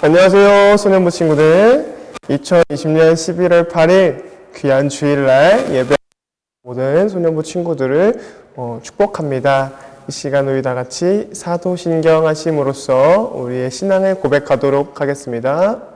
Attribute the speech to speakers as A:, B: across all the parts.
A: 안녕하세요, 소년부 친구들. 2020년 11월 8일 귀한 주일날 예배 모든 소년부 친구들을 어, 축복합니다. 이 시간 우리 다 같이 사도신경 하심으로써 우리의 신앙을 고백하도록 하겠습니다.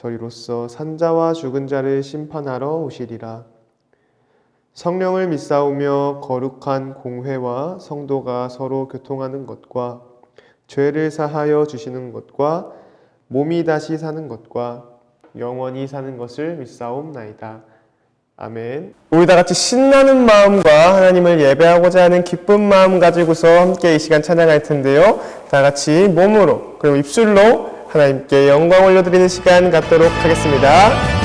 A: 저리로서 산자와 죽은 자를 심판하러 오시리라. 성령을 믿사오며 거룩한 공회와 성도가 서로 교통하는 것과 죄를 사하여 주시는 것과 몸이 다시 사는 것과 영원히 사는 것을 믿사옵나이다. 아멘. 우리 다 같이 신나는 마음과 하나님을 예배하고자 하는 기쁜 마음 가지고서 함께 이 시간 찬양할 텐데요. 다 같이 몸으로 그리고 입술로 하나님께 영광 올려드리는 시간 갖도록 하겠습니다.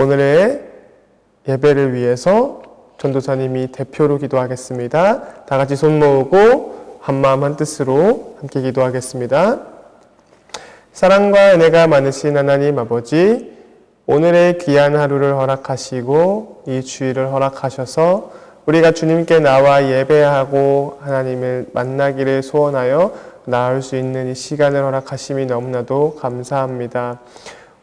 A: 오늘의 예배를 위해서 전도사님이 대표로 기도하겠습니다. 다 같이 손 모으고 한마음 한뜻으로 함께 기도하겠습니다. 사랑과 은혜가 많으신 하나님 아버지, 오늘의 귀한 하루를 허락하시고 이 주일을 허락하셔서 우리가 주님께 나와 예배하고 하나님을 만나기를 소원하여 나을 수 있는 이 시간을 허락하심이 너무나도 감사합니다.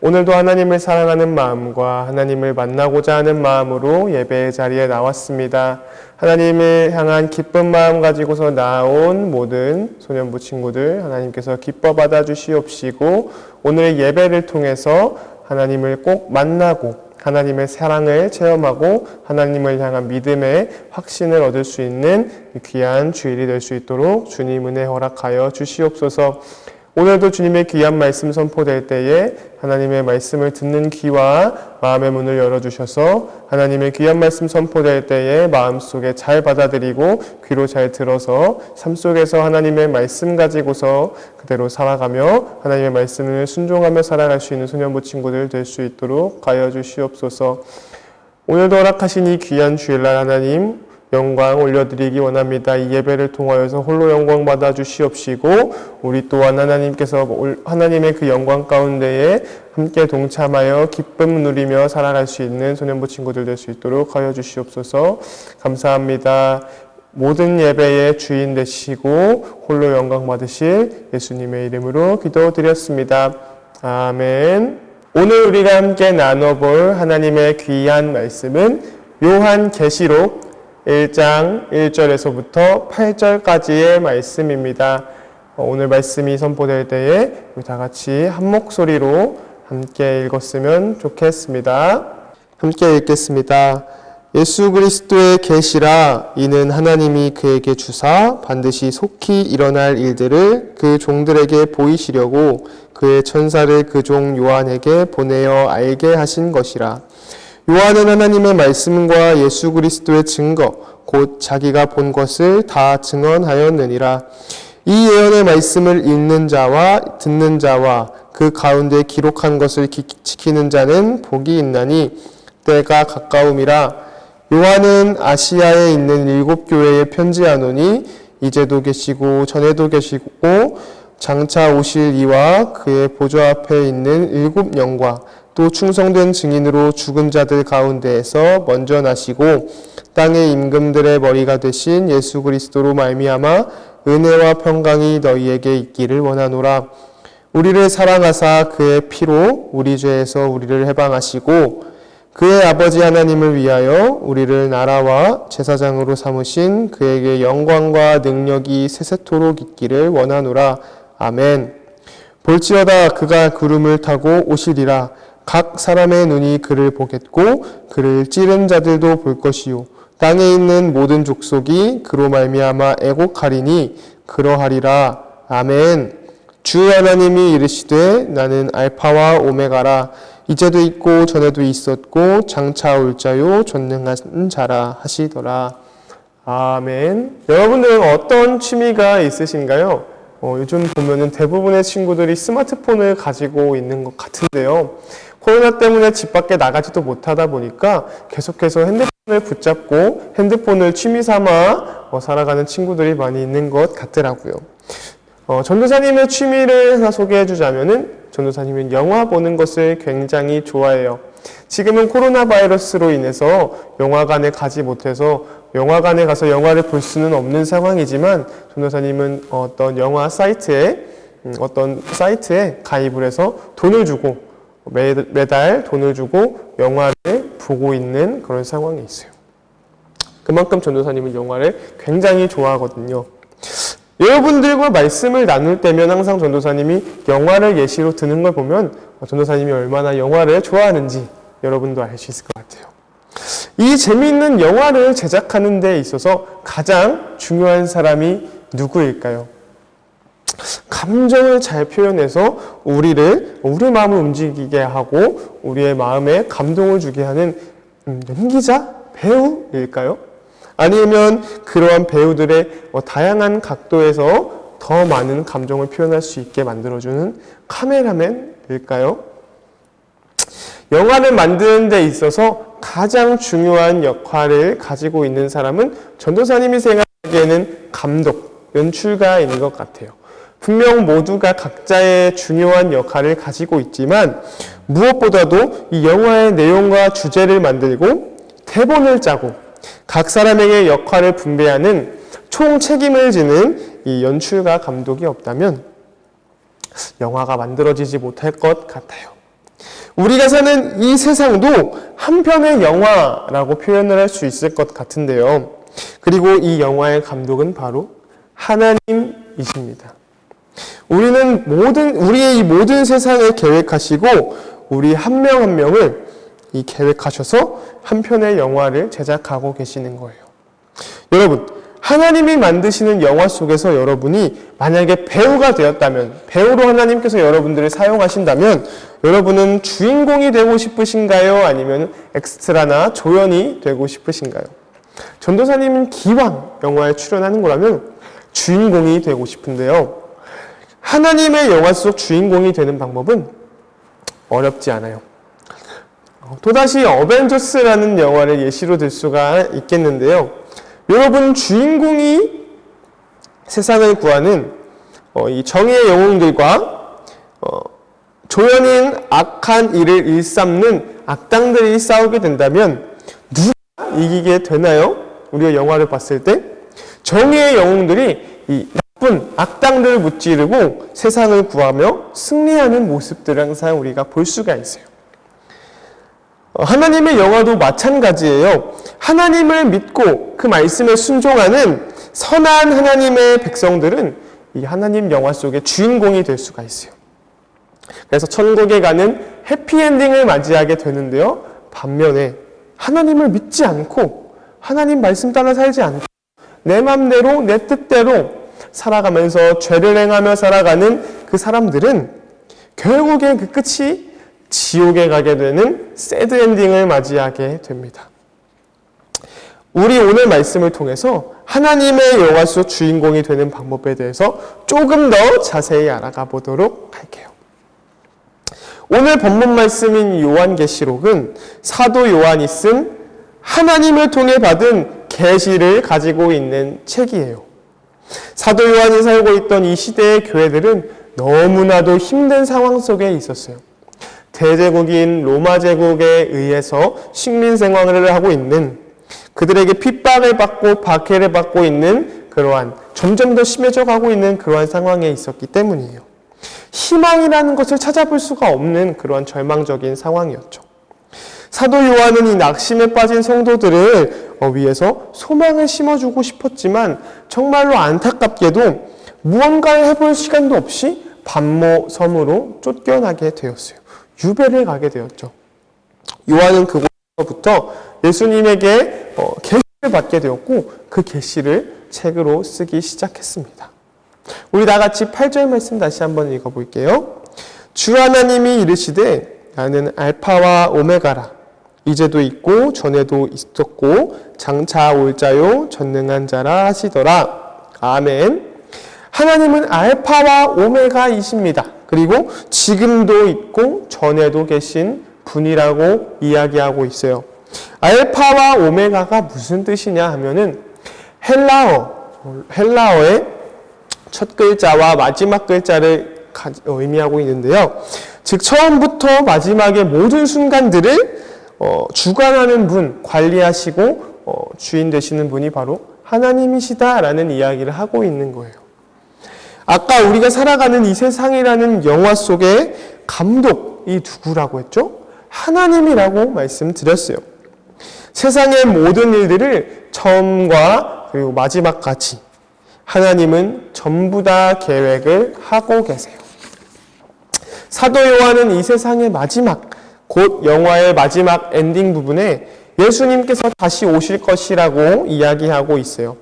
A: 오늘도 하나님을 사랑하는 마음과 하나님을 만나고자 하는 마음으로 예배의 자리에 나왔습니다. 하나님을 향한 기쁜 마음 가지고서 나온 모든 소년부 친구들 하나님께서 기뻐 받아 주시옵시고 오늘 예배를 통해서 하나님을 꼭 만나고 하나님의 사랑을 체험하고 하나님을 향한 믿음의 확신을 얻을 수 있는 귀한 주일이 될 수 있도록 주님 은혜 허락하여 주시옵소서. 오늘도 주님의 귀한 말씀 선포될 때에 하나님의 말씀을 듣는 귀와 마음의 문을 열어주셔서 하나님의 귀한 말씀 선포될 때에 마음속에 잘 받아들이고 귀로 잘 들어서 삶 속에서 하나님의 말씀 가지고서 그대로 살아가며 하나님의 말씀을 순종하며 살아갈 수 있는 소년부 친구들 될 수 있도록 하여 주시옵소서. 오늘도 허락하신 이 귀한 주일날 하나님 영광 올려드리기 원합니다. 이 예배를 통하여서 홀로 영광 받아 주시옵시고 우리 또한 하나님께서 올- 하나님의 그 영광 가운데에 함께 동참하여 기쁨 누리며 살아갈 수 있는 소년부 친구들 될 수 있도록 하여 주시옵소서. 감사합니다. 모든 예배의 주인 되시고 홀로 영광 받으실 예수님의 이름으로 기도드렸습니다. 아멘. 오늘 우리가 함께 나눠볼 하나님의 귀한 말씀은 요한 계시록 1장 1절에서부터 8절까지의 말씀입니다. 어, 오늘 말씀이 선포될 때에 우리 다 같이 한 목소리로 함께 읽었으면 좋겠습니다. 함께 읽겠습니다. 예수 그리스도의 계시라 이는 하나님이 그에게 주사 반드시 속히 일어날 일들을 그 종들에게 보이시려고 그의 천사를 그 종 요한에게 보내어 알게 하신 것이라. 요한은 하나님의 말씀과 예수 그리스도의 증거, 곧 자기가 본 것을 다 증언하였느니라. 이 예언의 말씀을 읽는 자와 듣는 자와 그 가운데 기록한 것을 기- 지키는 자는 복이 있나니 때가 가까움이라. 요한은 아시아에 있는 일곱 교회에 편지하노니 이제도 계시고 전에도 계시고 장차 오실 이와 그의 보좌 앞에 있는 일곱 영과 또 충성된 증인으로 죽은 자들 가운데에서 먼저 나시고 땅의 임금들의 머리가 되신 예수 그리스도로 말미암아 은혜와 평강이 너희에게 있기를 원하노라 우리를 사랑하사 그의 피로 우리 죄에서 우리를 해방하시고 그의 아버지 하나님을 위하여 우리를 나라와 제사장으로 삼으신 그에게 영광과 능력이 세세토록 있기를 원하노라. 아멘. 볼지어다 그가 구름을 타고 오시리라. 각 사람의 눈이 그를 보겠고 그를 찌른 자들도 볼 것이요. 땅에 있는 모든 족속이 그로 말미암아 애곡하리니 그러하리라. 아멘. 주 하나님이 이르시되 나는 알파와 오메가라 이제도 있고 전에도 있었고 장차 올 자요 전능한 자라 하시더라. 아멘. 여러분들은 어떤 취미가 있으신가요? 어, 요즘 보면은 대부분의 친구들이 스마트폰을 가지고 있는 것 같은데요. 코로나 때문에 집 밖에 나가지도 못하다 보니까 계속해서 핸드폰을 붙잡고 핸드폰을 취미 삼아 어, 살아가는 친구들이 많이 있는 것 같더라고요. 어, 전도사님의 취미를 하나 소개해 주자면은 전도사님은 영화 보는 것을 굉장히 좋아해요. 지금은 코로나 바이러스로 인해서 영화관에 가지 못해서 영화관에 가서 영화를 볼 수는 없는 상황이지만 전도사님은 어떤 영화 사이트에 음, 어떤 사이트에 가입을 해서 돈을 주고 매, 매달 돈을 주고 영화를 보고 있는 그런 상황이 있어요. 그만큼 전도사님은 영화를 굉장히 좋아하거든요. 여러분들과 말씀을 나눌 때면 항상 전도사님이 영화를 예시로 드는 걸 보면 전도사님이 얼마나 영화를 좋아하는지 여러분도 알 수 있을 것 같아요. 이 재미있는 영화를 제작하는 데 있어서 가장 중요한 사람이 누구일까요? 감정을 잘 표현해서 우리를, 우리 마음을 움직이게 하고 우리의 마음에 감동을 주게 하는 음, 연기자? 배우일까요? 아니면 그러한 배우들의 어, 다양한 각도에서 더 많은 감정을 표현할 수 있게 만들어주는 카메라맨일까요? 영화를 만드는 데 있어서 가장 중요한 역할을 가지고 있는 사람은 전도사님이 생각하기에는 감독, 연출가인 것 같아요. 분명 모두가 각자의 중요한 역할을 가지고 있지만 무엇보다도 이 영화의 내용과 주제를 만들고 대본을 짜고 각 사람에게 역할을 분배하는 총 책임을 지는 이 연출가 감독이 없다면 영화가 만들어지지 못할 것 같아요. 우리가 사는 이 세상도 한편의 영화라고 표현을 할 수 있을 것 같은데요. 그리고 이 영화의 감독은 바로 하나님이십니다. 우리는 모든, 우리의 이 모든 세상을 계획하시고 우리 한명한 명을 이 계획하셔서 한 편의 영화를 제작하고 계시는 거예요. 여러분, 하나님이 만드시는 영화 속에서 여러분이 만약에 배우가 되었다면, 배우로 하나님께서 여러분들을 사용하신다면, 여러분은 주인공이 되고 싶으신가요? 아니면 엑스트라나 조연이 되고 싶으신가요? 전도사님은 기왕 영화에 출연하는 거라면 주인공이 되고 싶은데요. 하나님의 영화 속 주인공이 되는 방법은 어렵지 않아요. 어, 또다시 어벤져스라는 영화를 예시로 들 수가 있겠는데요. 여러분 주인공이 세상을 구하는 어, 이 정의의 영웅들과 어, 조연인 악한 일을 일삼는 악당들이 싸우게 된다면 누가 이기게 되나요? 우리가 영화를 봤을 때 정의의 영웅들이 이 나쁜 악당들을 무찌르고 세상을 구하며 승리하는 모습들을 항상 우리가 볼 수가 있어요. 어, 하나님의 영화도 마찬가지예요. 하나님을 믿고 그 말씀에 순종하는 선한 하나님의 백성들은 이 하나님 영화 속의 주인공이 될 수가 있어요. 그래서 천국에 가는 해피엔딩을 맞이하게 되는데요. 반면에 하나님을 믿지 않고 하나님 말씀 따라 살지 않고 내 맘대로 내 뜻대로 살아가면서 죄를 행하며 살아가는 그 사람들은 결국엔 그 끝이 지옥에 가게 되는 새드 엔딩을 맞이하게 됩니다. 우리 오늘 말씀을 통해서 하나님의 영화 속 주인공이 되는 방법에 대해서 조금 더 자세히 알아가 보도록 할게요. 오늘 본문 말씀인 요한계시록은 사도 요한이 쓴 하나님을 통해 받은 계시를 가지고 있는 책이에요. 사도 요한이 살고 있던 이 시대의 교회들은 너무나도 힘든 상황 속에 있었어요. 대제국인 로마 제국에 의해서 식민 생활을 하고 있는 그들에게 핍박을 받고 박해를 받고 있는 그러한 점점 더 심해져 가고 있는 그러한 상황에 있었기 때문이에요. 희망이라는 것을 찾아볼 수가 없는 그러한 절망적인 상황이었죠. 사도 요한은 이 낙심에 빠진 성도들을 어, 위해서 소망을 심어주고 싶었지만 정말로 안타깝게도 무언가를 해볼 시간도 없이 반모 섬으로 쫓겨나게 되었어요. 유배를 가게 되었죠. 요한은 그곳부터 예수님에게 어, 계시를 받게 되었고 그 계시를 책으로 쓰기 시작했습니다. 우리 다 같이 8절 말씀 다시 한번 읽어 볼게요. 주 하나님이 이르시되 나는 알파와 오메가라 이제도 있고 전에도 있었고 장차 올 자요 전능한 자라 하시더라. 아멘. 하나님은 알파와 오메가이십니다. 그리고 지금도 있고 전에도 계신 분이라고 이야기하고 있어요. 알파와 오메가가 무슨 뜻이냐 하면은 헬라어, 헬라어의 첫 글자와 마지막 글자를 가- 어, 의미하고 있는데요. 즉 처음부터 마지막의 모든 순간들을 어, 주관하는 분, 관리하시고 어, 주인 되시는 분이 바로 하나님이시다라는 이야기를 하고 있는 거예요. 아까 우리가 살아가는 이 세상이라는 영화 속의 감독이 누구라고 했죠? 하나님이라고 말씀드렸어요. 세상의 모든 일들을 처음과 그리고 마지막까지 하나님은 전부 다 계획을 하고 계세요. 사도 요한은 이 세상의 마지막, 곧 영화의 마지막 엔딩 부분에 예수님께서 다시 오실 것이라고 이야기하고 있어요.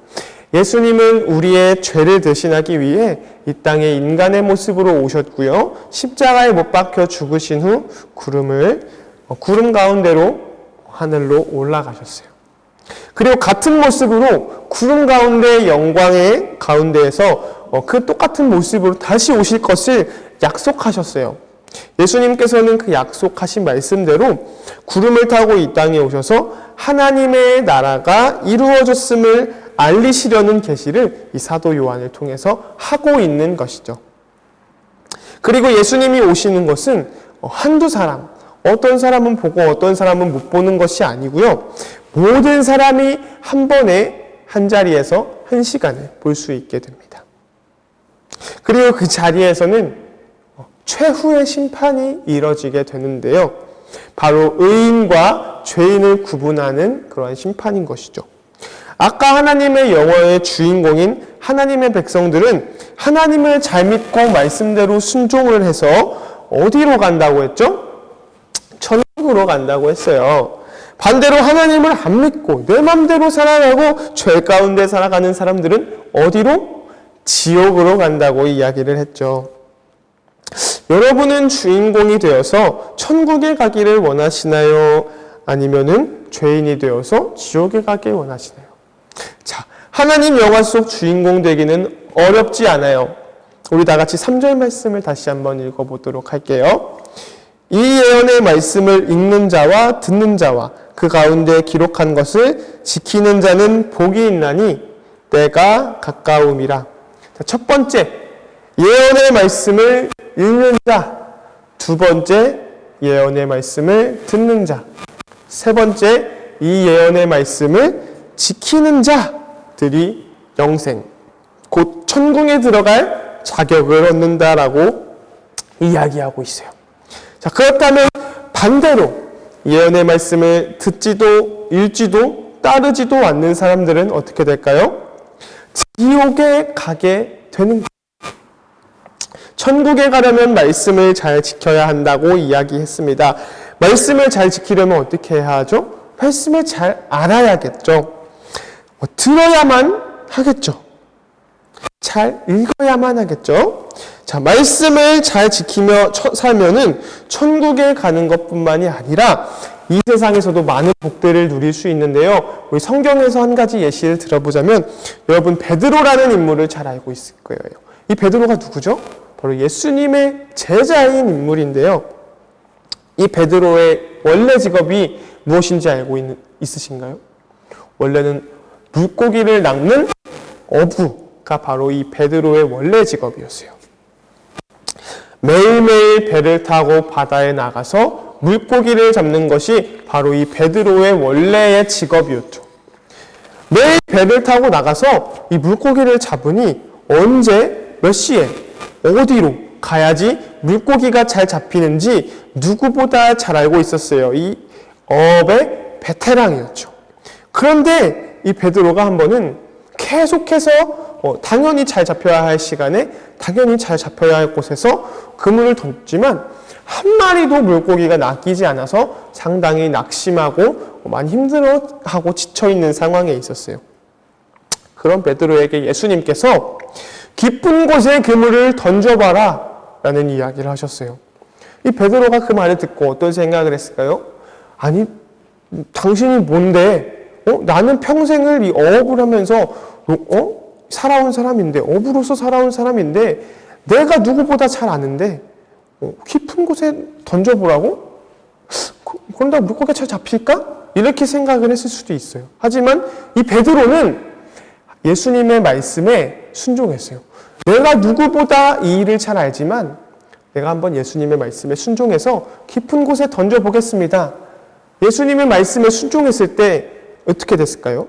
A: 예수님은 우리의 죄를 대신하기 위해 이 땅에 인간의 모습으로 오셨고요. 십자가에 못 박혀 죽으신 후 구름을 어, 구름 가운데로 하늘로 올라가셨어요. 그리고 같은 모습으로 구름 가운데 영광의 가운데에서 어, 그 똑같은 모습으로 다시 오실 것을 약속하셨어요. 예수님께서는 그 약속하신 말씀대로 구름을 타고 이 땅에 오셔서 하나님의 나라가 이루어졌음을 알리시려는 계시를 이 사도 요한을 통해서 하고 있는 것이죠. 그리고 예수님이 오시는 것은 어, 한두 사람, 어떤 사람은 보고 어떤 사람은 못 보는 것이 아니고요. 모든 사람이 한 번에 한 자리에서 한 시간을 볼 수 있게 됩니다. 그리고 그 자리에서는 어, 최후의 심판이 이뤄지게 되는데요. 바로 의인과 죄인을 구분하는 그러한 심판인 것이죠. 아까 하나님의 영어의 주인공인 하나님의 백성들은 하나님을 잘 믿고 말씀대로 순종을 해서 어디로 간다고 했죠? 천국으로 간다고 했어요. 반대로 하나님을 안 믿고 내 맘대로 살아가고 죄 가운데 살아가는 사람들은 어디로? 지옥으로 간다고 이야기를 했죠. 여러분은 주인공이 되어서 천국에 가기를 원하시나요? 아니면은 죄인이 되어서 지옥에 가길 원하시나요? 자, 하나님 영화 속 주인공 되기는 어렵지 않아요. 우리 다 같이 3절 말씀을 다시 한번 읽어보도록 할게요. 이 예언의 말씀을 읽는 자와 듣는 자와 그 가운데 기록한 것을 지키는 자는 복이 있나니 때가 가까움이라. 자, 첫 번째, 예언의 말씀을 읽는 자. 두 번째, 예언의 말씀을 듣는 자. 세 번째, 이 예언의 말씀을 지키는 자들이 영생, 곧 천궁에 들어갈 자격을 얻는다라고 이야기하고 있어요. 자, 그렇다면 반대로 예언의 말씀을 듣지도 읽지도 따르지도 않는 사람들은 어떻게 될까요? 지옥에 가게 되는 거예요. 천국에 가려면 말씀을 잘 지켜야 한다고 이야기했습니다. 말씀을 잘 지키려면 어떻게 해야 하죠? 말씀을 잘 알아야겠죠. 뭐 들어야만 하겠죠. 잘 읽어야만 하겠죠. 자, 말씀을 잘 지키며 처- 살면은 천국에 가는 것뿐만이 아니라 이 세상에서도 많은 복들을 누릴 수 있는데요. 우리 성경에서 한 가지 예시를 들어보자면 여러분 베드로라는 인물을 잘 알고 있을 거예요. 이 베드로가 누구죠? 바로 예수님의 제자인 인물인데요. 이 베드로의 원래 직업이 무엇인지 알고 있, 있으신가요? 원래는 물고기를 낚는 어부가 바로 이 베드로의 원래 직업이었어요. 매일매일 배를 타고 바다에 나가서 물고기를 잡는 것이 바로 이 베드로의 원래의 직업이었죠. 매일 배를 타고 나가서 이 물고기를 잡으니 언제 몇 시에 어디로 가야지 물고기가 잘 잡히는지 누구보다 잘 알고 있었어요. 이 어업의 베테랑이었죠. 그런데 이 베드로가 한 번은 계속해서 어, 당연히 잘 잡혀야 할 시간에 당연히 잘 잡혀야 할 곳에서 그물을 던지만 한 마리도 물고기가 낚이지 않아서 상당히 낙심하고 많이 힘들어하고 지쳐 있는 상황에 있었어요. 그런 베드로에게 예수님께서 깊은 곳에 그물을 던져봐라 라는 이야기를 하셨어요. 이 베드로가 그 말을 듣고 어떤 생각을 했을까요? 아니, 당신이 뭔데? 어? 나는 평생을 이 어업을 하면서 어? 살아온 사람인데 어부로서 살아온 사람인데 내가 누구보다 잘 아는데 어, 깊은 곳에 던져보라고? 그- 그런다 물고기가 잘 잡힐까? 이렇게 생각을 했을 수도 있어요. 하지만 이 베드로는 예수님의 말씀에 순종했어요. 내가 누구보다 이 일을 잘 알지만 내가 한번 예수님의 말씀에 순종해서 깊은 곳에 던져보겠습니다. 예수님의 말씀에 순종했을 때 어떻게 됐을까요?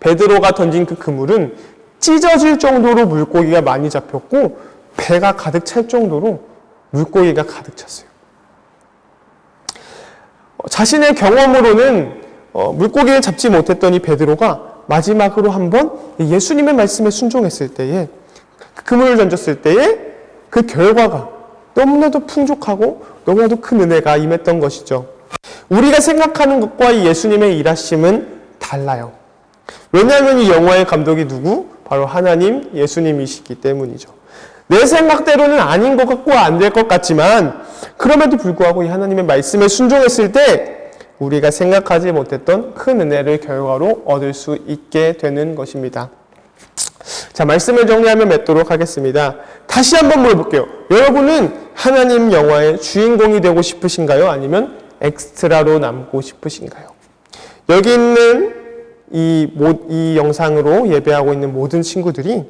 A: 베드로가 던진 그 그물은 찢어질 정도로 물고기가 많이 잡혔고 배가 가득 찰 정도로 물고기가 가득 찼어요. 어, 자신의 경험으로는 어, 물고기를 잡지 못했던 이 베드로가 마지막으로 한번 이 예수님의 말씀에 순종했을 때에 그 그물을 던졌을 때에 그 결과가 너무나도 풍족하고 너무나도 큰 은혜가 임했던 것이죠. 우리가 생각하는 것과 이 예수님의 일하심은 달라요. 왜냐하면 이 영화의 감독이 누구? 바로 하나님, 예수님이시기 때문이죠. 내 생각대로는 아닌 것 같고 안 될 것 같지만 그럼에도 불구하고 이 하나님의 말씀에 순종했을 때 우리가 생각하지 못했던 큰 은혜를 결과로 얻을 수 있게 되는 것입니다. 자, 말씀을 정리하면 맺도록 하겠습니다. 다시 한번 물어볼게요. 여러분은 하나님 영화의 주인공이 되고 싶으신가요? 아니면 엑스트라로 남고 싶으신가요? 여기 있는 이, 모- 이 영상으로 예배하고 있는 모든 친구들이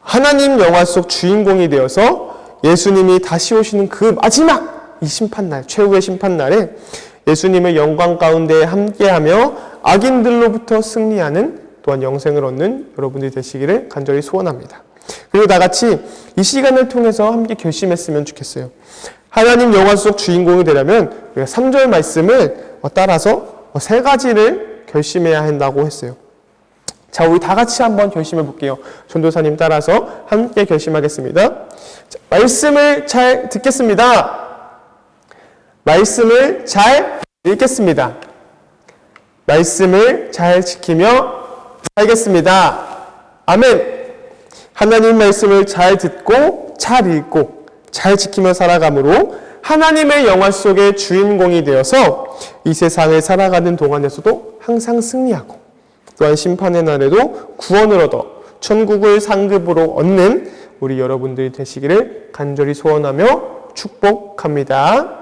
A: 하나님 영화 속 주인공이 되어서 예수님이 다시 오시는 그 마지막 이 심판날, 최후의 심판날에 예수님의 영광 가운데 함께하며 악인들로부터 승리하는 또한 영생을 얻는 여러분들이 되시기를 간절히 소원합니다. 그리고 다 같이 이 시간을 통해서 함께 결심했으면 좋겠어요. 하나님 영화 속 주인공이 되려면 우리가 3절 말씀을 따라서 세 가지를 결심해야 한다고 했어요. 자, 우리 다 같이 한번 결심해 볼게요. 전도사님 따라서 함께 결심하겠습니다. 자, 말씀을 잘 듣겠습니다. 말씀을 잘 읽겠습니다. 말씀을 잘 지키며 살겠습니다. 아멘. 하나님 말씀을 잘 듣고 잘 읽고 잘 지키며 살아감으로 하나님의 영화 속의 주인공이 되어서 이 세상을 살아가는 동안에서도 항상 승리하고 또한 심판의 날에도 구원을 얻어 천국을 상급으로 얻는 우리 여러분들이 되시기를 간절히 소원하며 축복합니다.